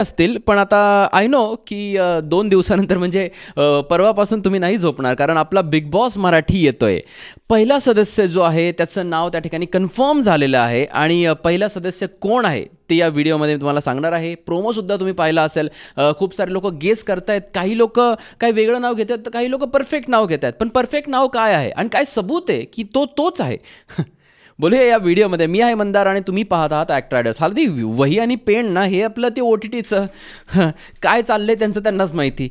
असतील पण आता आय नो की दोन दिवसानंतर म्हणजे परवापासून तुम्ही नाही झोपणार कारण आपला बिग बॉस मराठी येतोय. पहिला सदस्य जो आहे त्याचं नाव त्या ठिकाणी कन्फर्म झालेलं आहे आणि पहिला सदस्य कोण आहे ते या व्हिडिओमध्ये मी तुम्हाला सांगणार आहे. प्रोमोसुद्धा तुम्ही पाहिला असेल. खूप सारे लोक गेस करतायत. काही लोक काही वेगळं नाव घेतात तर काही लोक परफेक्ट नाव घेत आहेत पण परफेक्ट नाव काय आहे? आणि काय सबूत आहे की तो तोच आहे? बोलूया या व्हिडिओमध्ये. मी आहे मंदार आणि तुम्ही पाहत आहात ॲक्ट रायडर्स हल्दी वही आणि पेन ना हे आपलं ते ओ टी टीचं काय चाललंय त्यांचं त्यांनाच माहिती.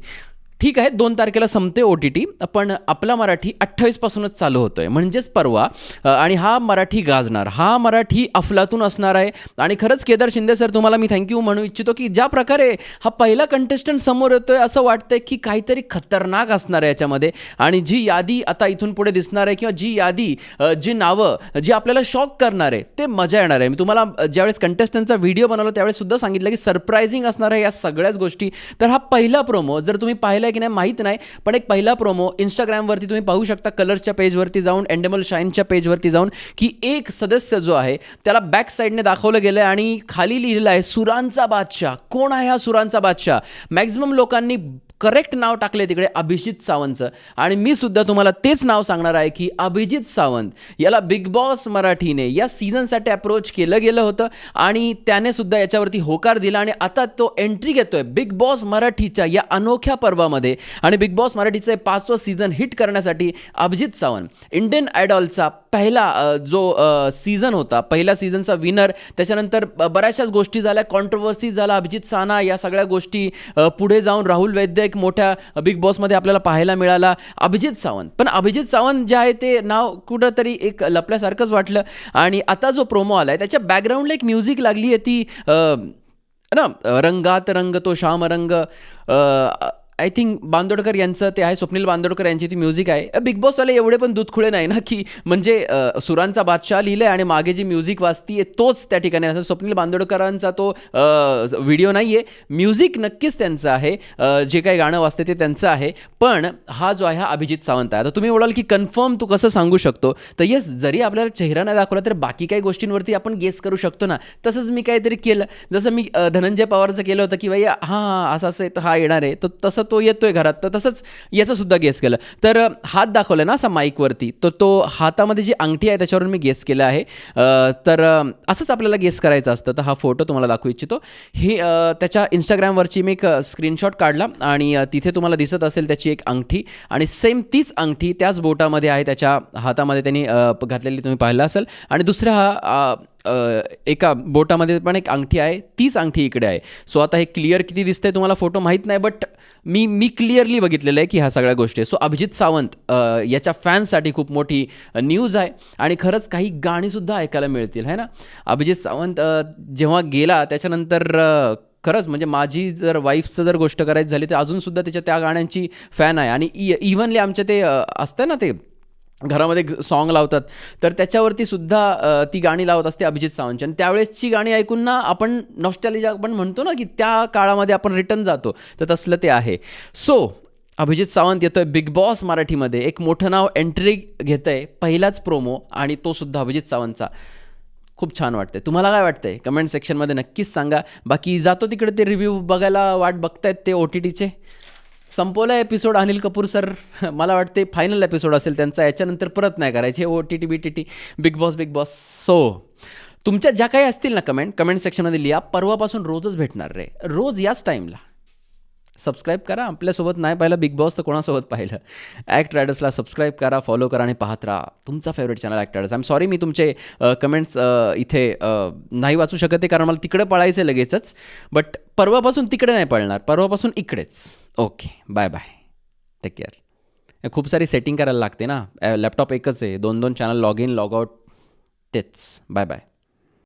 ठीक आहे दोन तारखेला संपते ओ टी टी पण आपला मराठी अठ्ठावीसपासूनच चालू होतो आहे म्हणजेच परवा आणि हा मराठी गाजणार. हा मराठी अफलातून असणार आहे. आणि खरंच केदार शिंदे सर तुम्हाला मी थँक्यू म्हणू इच्छितो की ज्या प्रकारे हा पहिला कंटेस्टंट समोर येतोय असं वाटतंय की काहीतरी खतरनाक असणार आहे याच्यामध्ये. आणि जी यादी आता इथून पुढे दिसणार आहे किंवा जी यादी जी नावं जी आपल्याला शॉक करणार आहे ते मजा येणार आहे. मी तुम्हाला ज्यावेळेस कंटेस्टंटचा व्हिडिओ बनवला त्यावेळेस सुद्धा सांगितलं की सरप्रायझिंग असणार आहे या सगळ्याच गोष्टी. तर हा पहिला प्रोमो जर तुम्ही पाहिला की नाही माहीत नाही. पण एक पहिला प्रोमो इंस्टाग्रामवरती तुम्ही पाहू शकता कलर्सच्या पेजवरती जाऊन एंडेमल शाईनच्या पेजवरती जाऊन की एक सदस्य जो आहे त्याला बॅक साईडने दाखवलं गेलं आहे आणि खाली लिहिलेलं आहे सुरांचा बादशाह. कोण आहे हा सुरांचा बादशाह? मॅक्झिमम लोकांनी करेक्ट नाव टाकले तिकडे अभिजित सावंतचं. आणि मी सुद्धा तुम्हाला तेच नाव सांगणार आहे की अभिजित सावंत याला बिग बॉस मराठीने या सीझनसाठी अप्रोच केलं गेलं होतं आणि त्याने सुद्धा याच्यावरती होकार दिला आणि आता तो एंट्री घेतोय बिग बॉस मराठीच्या या अनोख्या पर्वामध्ये. आणि बिग बॉस मराठीचं पाचवं सीझन हिट करण्यासाठी अभिजित सावंत इंडियन आयडॉलचा पहिला जो सीझन होता पहिला सीझनचा विनर त्याच्यानंतर बऱ्याचशाच गोष्टी झाल्या कॉन्ट्रोवर्सी झाला अभिजित साना या सगळ्या गोष्टी पुढे जाऊन राहुल वैद्य एक मोठ्या बिग बॉसमध्ये आपल्याला पाहायला मिळाला अभिजित सावंत. पण अभिजित सावंत जे आहे ते नाव कुठंतरी एक लपल्यासारखंच वाटलं. आणि आता जो प्रोमो आला आहे त्याच्या बॅकग्राऊंडला एक म्युझिक लागली आहे ती ना रंगात रंग तो श्याम रंग आय थिंक बांदोडकर यांचं ते आहे स्वप्नील बांदोडकर यांची ती म्युझिक आहे. बिग बॉसवाले एवढे पण दुधखुळे नाही ना की म्हणजे सुरांचा बादशाह लिहिलं आहे आणि मागे जी म्युझिक वाजती तोच त्या ठिकाणी असं स्वप्नील बांदोडकरांचा तो व्हिडिओ नाही आहे म्युझिक नक्कीच त्यांचं आहे. जे काही गाणं वाजते ते त्यांचं आहे. पण हा जो आहे हा अभिजित सावंत आहे. आता तुम्ही बोलाल की कन्फर्म तू कसं सांगू शकतो? तर येस जरी आपल्याला चेहरा नाही दाखवला तर बाकी काही गोष्टींवरती आपण गेस करू शकतो ना. तसंच मी काहीतरी केलं. जसं मी धनंजय पवारचं केलं होतं की बाई हां हां असं असं तर हा येणार आहे. तर तसं तो येतोय घरात. तर तसंच याचं सुद्धा गेस केलं. तर हात दाखवला ना असा माईकवरती तर तो हातामध्ये जी अंगठी आहे त्याच्यावरून मी गेस केलं आहे. तर असंच आपल्याला गेस करायचं असतं. तर हा फोटो तुम्हाला दाखवू इच्छितो. ही त्याच्या इंस्टाग्रामवरची मी एक स्क्रीनशॉट काढला आणि तिथे तुम्हाला दिसत असेल त्याची एक अंगठी आणि सेम तीच अंगठी त्याच बोटामध्ये आहे त्याच्या हातामध्ये त्यांनी घातलेली तुम्ही पाहिलं असेल. आणि दुसरा हा एका बोटामध्ये पण एक अंगठी आहे तीच अंगठी इकडे आहे. सो आता हे क्लिअर किती दिसतंय तुम्हाला फोटो माहीत नाही बट मी मी क्लिअरली बघितलेलं आहे की ह्या सगळ्या गोष्टी आहे सो अभिजित सावंत याच्या फॅन्ससाठी खूप मोठी न्यूज आहे आणि खरंच काही गाणीसुद्धा ऐकायला मिळतील है ना? अभिजित सावंत जेव्हा गेला त्याच्यानंतर खरंच म्हणजे माझी जर वाईफचं जर गोष्ट करायची झाली तर अजूनसुद्धा त्याच्या त्या गाण्यांची फॅन आहे. आणि e, इव्हनली आमच्या ते असतं ना ते घरामध्ये सॉन्ग लावतात. तर त्याच्यावरती सुद्धा ती गाणी लावत असते अभिजित सावंतची. आणि त्यावेळेसची गाणी ऐकून ना आपण नॉस्टॅलिजा आपण म्हणतो ना की त्या काळामध्ये आपण रिटर्न जातो. तर तसलं ते आहे. सो अभिजित सावंत येतोय बिग बॉस मराठीमध्ये. एक मोठं नाव एंट्री घेतं आहे पहिलाच प्रोमो आणि तो सुद्धा अभिजित सावंतचा. खूप छान वाटतंय. तुम्हाला काय वाटतंय? कमेंट सेक्शनमध्ये नक्कीच सांगा. बाकी जातो तिकडे ते रिव्ह्यू बघायला वाट बघतायत ते ओ टी टीचे संपवला एपिसोड अनिल कपूर सर मला वाटते फायनल एपिसोड असेल त्यांचा. याच्यानंतर परत नाही करायचे. O T T B T T big boss big boss so तुमच्या ज्या काही असतील ना कमेंट कमेंट सेक्शनमध्ये लिहा. परवापासून रोजच भेटणार रे. रोज याच टाईमला सबस्क्राईब करा. आपल्यासोबत नाही पाहिलं बिग बॉस तर कोणासोबत पाहिलं? ॲक्ट रायडर्सला सबस्क्राईब करा फॉलो करा आणि पाहत राहा. तुमचा favourite channel act riders I am sorry मी तुमचे कमेंट्स इथे नाही वाचू शकत आहे कारण मला तिकडे पळायचं आहे लगेचच. बट परवापासून तिकडे नाही पळणार. परवापासून इकडेच. Okay bye bye take care खूप सारी सेटिंग करायला लागते ना. लॅपटॉप एकच आहे. दोन दोन channel log in log out तेच. Bye bye